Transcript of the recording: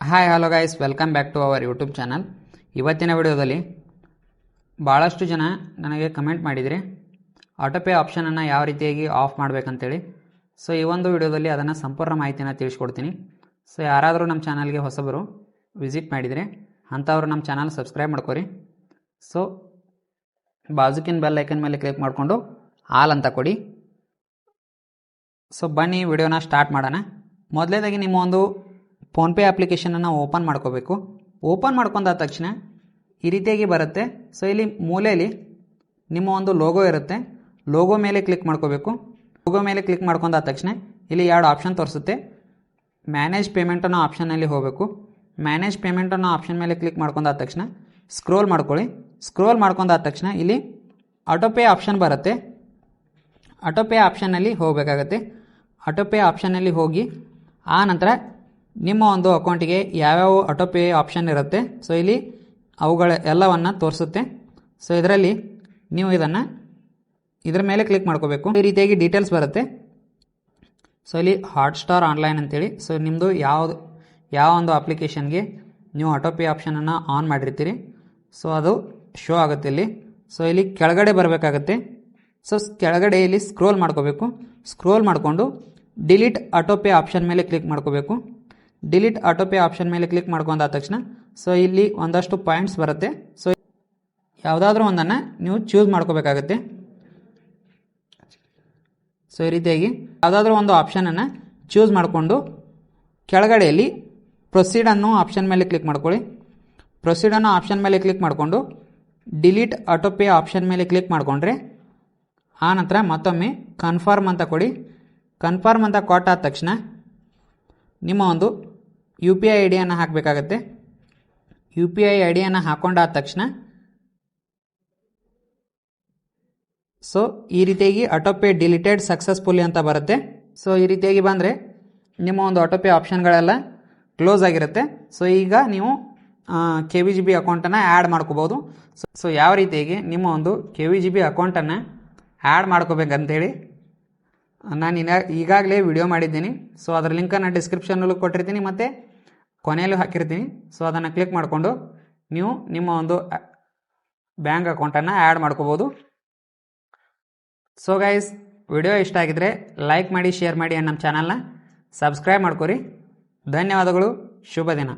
Hi hello guys welcome back to our YouTube channel ಇವತ್ತಿನ ವಿಡಿಯೋದಲ್ಲಿ ಭಾಳಷ್ಟು ಜನ ನನಗೆ ಕಮೆಂಟ್ ಮಾಡಿದರೆ ಆಟೋಪೇ ಆಪ್ಷನನ್ನು ಯಾವ ರೀತಿಯಾಗಿ ಆಫ್ ಮಾಡಬೇಕಂತೇಳಿ. ಸೊ ಈ ಒಂದು ವಿಡಿಯೋದಲ್ಲಿ ಅದನ್ನು ಸಂಪೂರ್ಣ ಮಾಹಿತಿಯನ್ನು ತಿಳಿಸ್ಕೊಡ್ತೀನಿ. ಸೊ ಯಾರಾದರೂ ನಮ್ಮ ಚಾನಲ್ಗೆ ಹೊಸಬರು ವಿಸಿಟ್ ಮಾಡಿದರೆ ಅಂಥವ್ರು ನಮ್ಮ ಚಾನಲ್ ಸಬ್ಸ್ಕ್ರೈಬ್ ಮಾಡ್ಕೊರಿ. ಸೊ ಬಾಜುಕಿನ ಬೆಲ್ ಐಕನ್ ಮೇಲೆ ಕ್ಲಿಕ್ ಮಾಡಿಕೊಂಡು ಆಲ್ ಅಂತ ಕೊಡಿ. ಸೊ ಬನ್ನಿ, ವಿಡಿಯೋನ ಸ್ಟಾರ್ಟ್ ಮಾಡೋಣ. ಮೊದಲೇದಾಗಿ ನಿಮ್ಮ ಒಂದು ಫೋನ್ಪೇ ಅಪ್ಲಿಕೇಶನನ್ನು ಓಪನ್ ಮಾಡ್ಕೋಬೇಕು. ಓಪನ್ ಮಾಡ್ಕೊಂಡಾದ ತಕ್ಷಣ ಈ ರೀತಿಯಾಗಿ ಬರುತ್ತೆ. ಸೊ ಇಲ್ಲಿ ಮೂಲೆಯಲ್ಲಿ ನಿಮ್ಮ ಒಂದು ಲೋಗೋ ಇರುತ್ತೆ. ಲೋಗೋ ಮೇಲೆ ಕ್ಲಿಕ್ ಮಾಡ್ಕೋಬೇಕು. ಲೋಗೋ ಮೇಲೆ ಕ್ಲಿಕ್ ಮಾಡ್ಕೊಂಡಾದ ತಕ್ಷಣ ಇಲ್ಲಿ ಎರಡು ಆಪ್ಷನ್ ತೋರಿಸುತ್ತೆ. ಮ್ಯಾನೇಜ್ ಪೇಮೆಂಟ್ ಅನ್ನೋ ಆಪ್ಷನ್ನಲ್ಲಿ ಹೋಗಬೇಕು. ಮ್ಯಾನೇಜ್ ಪೇಮೆಂಟ್ ಅನ್ನೋ ಆಪ್ಷನ್ ಮೇಲೆ ಕ್ಲಿಕ್ ಮಾಡ್ಕೊಂಡಾದ ತಕ್ಷಣ ಸ್ಕ್ರೋಲ್ ಮಾಡ್ಕೊಳ್ಳಿ. ಸ್ಕ್ರೋಲ್ ಮಾಡ್ಕೊಂಡಾದ ತಕ್ಷಣ ಇಲ್ಲಿ ಆಟೋಪೇ ಆಪ್ಷನ್ ಬರುತ್ತೆ. ಆಟೋಪೇ ಆಪ್ಷನ್ನಲ್ಲಿ ಹೋಗಬೇಕಾಗತ್ತೆ. ಆಟೋಪೇ ಆಪ್ಷನ್ನಲ್ಲಿ ಹೋಗಿ ಆ ನಂತರ ನಿಮ್ಮ ಒಂದು ಅಕೌಂಟಿಗೆ ಯಾವ್ಯಾವ ಆಟೋಪೇ ಆಪ್ಷನ್ ಇರುತ್ತೆ, ಸೊ ಇಲ್ಲಿ ಅವುಗಳ ಎಲ್ಲವನ್ನು ತೋರಿಸುತ್ತೆ. ಸೊ ಇದರಲ್ಲಿ ನೀವು ಇದನ್ನು ಇದರ ಮೇಲೆ ಕ್ಲಿಕ್ ಮಾಡ್ಕೋಬೇಕು. ಈ ರೀತಿಯಾಗಿ ಡೀಟೇಲ್ಸ್ ಬರುತ್ತೆ. ಸೊ ಇಲ್ಲಿ ಹಾಟ್ಸ್ಟಾರ್ ಆನ್ಲೈನ್ ಅಂತೇಳಿ, ಸೊ ನಿಮ್ಮದು ಯಾವುದು, ಯಾವ ಒಂದು ಅಪ್ಲಿಕೇಶನ್ಗೆ ನೀವು ಆಟೋಪೇ ಆಪ್ಷನನ್ನು ಆನ್ ಮಾಡಿರ್ತೀರಿ, ಸೊ ಅದು ಶೋ ಆಗುತ್ತೆ ಇಲ್ಲಿ. ಸೊ ಇಲ್ಲಿ ಕೆಳಗಡೆ ಬರಬೇಕಾಗತ್ತೆ. ಸೊ ಕೆಳಗಡೆ ಇಲ್ಲಿ ಸ್ಕ್ರೋಲ್ ಮಾಡ್ಕೋಬೇಕು. ಸ್ಕ್ರೋಲ್ ಮಾಡಿಕೊಂಡು ಡಿಲೀಟ್ ಆಟೋಪೇ ಆಪ್ಷನ್ ಮೇಲೆ ಕ್ಲಿಕ್ ಮಾಡ್ಕೋಬೇಕು. ಡಿಲೀಟ್ ಆಟೋಪೇ ಆಪ್ಷನ್ ಮೇಲೆ ಕ್ಲಿಕ್ ಮಾಡ್ಕೊಂಡಾದ ತಕ್ಷಣ ಸೊ ಇಲ್ಲಿ ಒಂದಷ್ಟು ಪಾಯಿಂಟ್ಸ್ ಬರುತ್ತೆ. ಸೊ ಯಾವುದಾದ್ರೂ ಒಂದನ್ನು ನೀವು ಚೂಸ್ ಮಾಡ್ಕೋಬೇಕಾಗತ್ತೆ. ಸೊ ಈ ರೀತಿಯಾಗಿ ಯಾವುದಾದ್ರೂ ಒಂದು ಆಪ್ಷನನ್ನು ಚೂಸ್ ಮಾಡಿಕೊಂಡು ಕೆಳಗಡೆಯಲ್ಲಿ ಪ್ರೊಸೀಡ್ ಅನ್ನೋ ಆಪ್ಷನ್ ಮೇಲೆ ಕ್ಲಿಕ್ ಮಾಡ್ಕೊಳ್ಳಿ. ಪ್ರೊಸೀಡ್ ಅನ್ನೋ ಆಪ್ಷನ್ ಮೇಲೆ ಕ್ಲಿಕ್ ಮಾಡಿಕೊಂಡು ಡಿಲೀಟ್ ಆಟೋಪೇ ಆಪ್ಷನ್ ಮೇಲೆ ಕ್ಲಿಕ್ ಮಾಡಿಕೊಂಡ್ರೆ ಆ ನಂತರ ಮತ್ತೊಮ್ಮೆ ಕನ್ಫರ್ಮ್ ಅಂತ ಕೊಡಿ. ಕನ್ಫರ್ಮ್ ಅಂತ ಕೊಟ್ಟಾದ ತಕ್ಷಣ ನಿಮ್ಮ ಒಂದು ಯು ಪಿ ಐ ಐ ಡಿಯನ್ನು ಹಾಕಬೇಕಾಗತ್ತೆ. ಯು ಪಿ ಐ ಐ ಡಿಯನ್ನು ಹಾಕೊಂಡಾದ ತಕ್ಷಣ ಸೊ, ಈ ರೀತಿಯಾಗಿ ಆಟೋಪೇ ಡಿಲಿಟೆಡ್ ಸಕ್ಸಸ್ಫುಲಿ ಅಂತ ಬರುತ್ತೆ. ಸೊ, ಈ ರೀತಿಯಾಗಿ ಬಂದರೆ ನಿಮ್ಮ ಒಂದು ಆಟೋಪೇ ಆಪ್ಷನ್ಗಳೆಲ್ಲ ಕ್ಲೋಸ್ ಆಗಿರುತ್ತೆ. ಸೊ, ಈಗ ನೀವು ಕೆ ವಿ ಜಿ ಬಿ ಅಕೌಂಟನ್ನು ಆ್ಯಡ್ ಮಾಡ್ಕೋಬೋದು ಸೊ, ಯಾವ ರೀತಿಯಾಗಿ ನಿಮ್ಮ ಒಂದು ಕೆ ವಿ ಜಿ ಬಿ ಅಕೌಂಟನ್ನು ಆ್ಯಡ್ ಮಾಡ್ಕೋಬೇಕಂತೇಳಿ, ನಾನು ಈಗಾಗಲೇ ವಿಡಿಯೋ ಮಾಡಿದ್ದೀನಿ. ಸೊ, ಅದರ ಲಿಂಕನ್ನು ಡಿಸ್ಕ್ರಿಪ್ಷನಲ್ಲೂ ಕೊಟ್ಟಿರ್ತೀನಿ. ಮತ್ತು ಕೊನೆಯಲ್ಲೂ ಹಾಕಿರ್ತೀನಿ. ಸೊ ಅದನ್ನು ಕ್ಲಿಕ್ ಮಾಡಿಕೊಂಡು ನೀವು ನಿಮ್ಮ ಒಂದು ಬ್ಯಾಂಕ್ ಅಕೌಂಟನ್ನು ಆ್ಯಡ್ ಮಾಡ್ಕೋಬೋದು. ಸೊ ಗೈಸ್ ವಿಡಿಯೋ ಇಷ್ಟ ಆಗಿದ್ರೆ ಲೈಕ್ ಮಾಡಿ ಶೇರ್ ಮಾಡಿ ನಮ್ಮ ಚಾನಲ್ನ ಸಬ್ಸ್ಕ್ರೈಬ್ ಮಾಡ್ಕೊರಿ. ಧನ್ಯವಾದಗಳು. ಶುಭ ದಿನ.